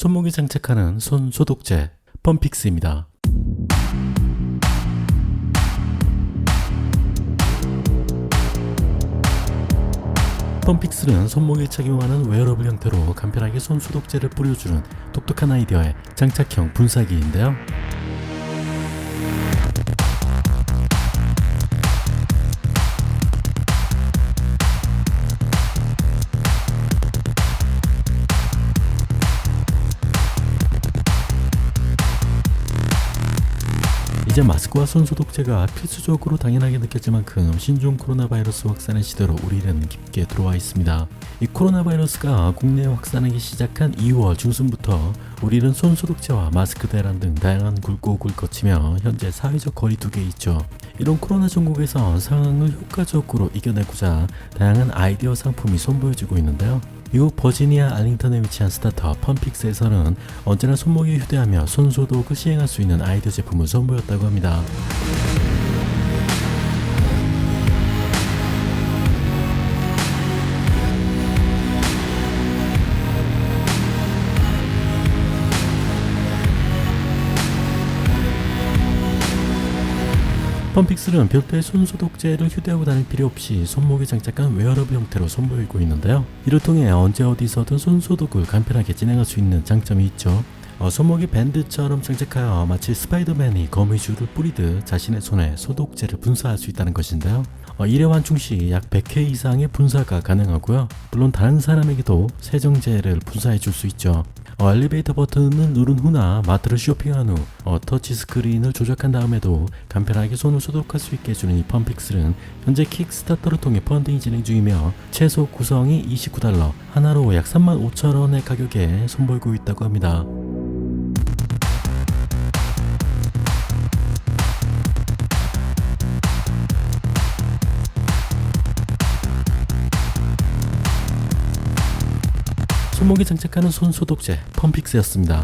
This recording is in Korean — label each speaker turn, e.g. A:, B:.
A: 손목에 장착하는 손 소독제 펌픽스입니다. 펌픽스는 손목에 착용하는 웨어러블 형태로 간편하게 손 소독제를 뿌려주는 독특한 아이디어의 장착형 분사기인데요. 이제 마스크와 손 소독제가 필수적으로 당연하게 느껴질 만큼 신종 코로나 바이러스 확산의 시대로 우리는 깊게 들어와 있습니다. 이 코로나 바이러스가 국내에 확산하기 시작한 2월 중순부터 우리는 손 소독제와 마스크 대란 등 다양한 굴곡을 거치며 현재 사회적 거리두기에 있죠. 이런 코로나 전국에서 상황을 효과적으로 이겨내고자 다양한 아이디어 상품이 선보여지고 있는데요. 미국 버지니아 알링턴에 위치한 스타트업 펌픽스에서는 언제나 손목에 휴대하며 손소독을 시행할 수 있는 아이디어 제품을 선보였다고 합니다. 펌픽스는 별도의 손소독제를 휴대하고 다닐 필요 없이 손목에 장착한 웨어러블 형태로 선보이고 있는데요. 이를 통해 언제 어디서든 손소독을 간편하게 진행할 수 있는 장점이 있죠. 어, 손목에 밴드처럼 장착하여 마치 스파이더맨이 거미줄을 뿌리듯 자신의 손에 소독제를 분사할 수 있다는 것인데요. 어, 1회 완충 시 약 100회 이상의 분사가 가능하고요. 물론 다른 사람에게도 세정제를 분사해 줄 수 있죠. 어, 엘리베이터 버튼을 누른 후나 마트를 쇼핑한 후 어, 터치 스크린을 조작한 다음에도 간편하게 손을 소독할 수 있게 해주는 이 펌픽스는 현재 킥스타터를 통해 펀딩이 진행 중이며 최소 구성이 29달러 하나로 약 3만 5천 원의 가격에 선보이고 있다고 합니다. 손목에 장착하는 손 소독제 펌픽스였습니다.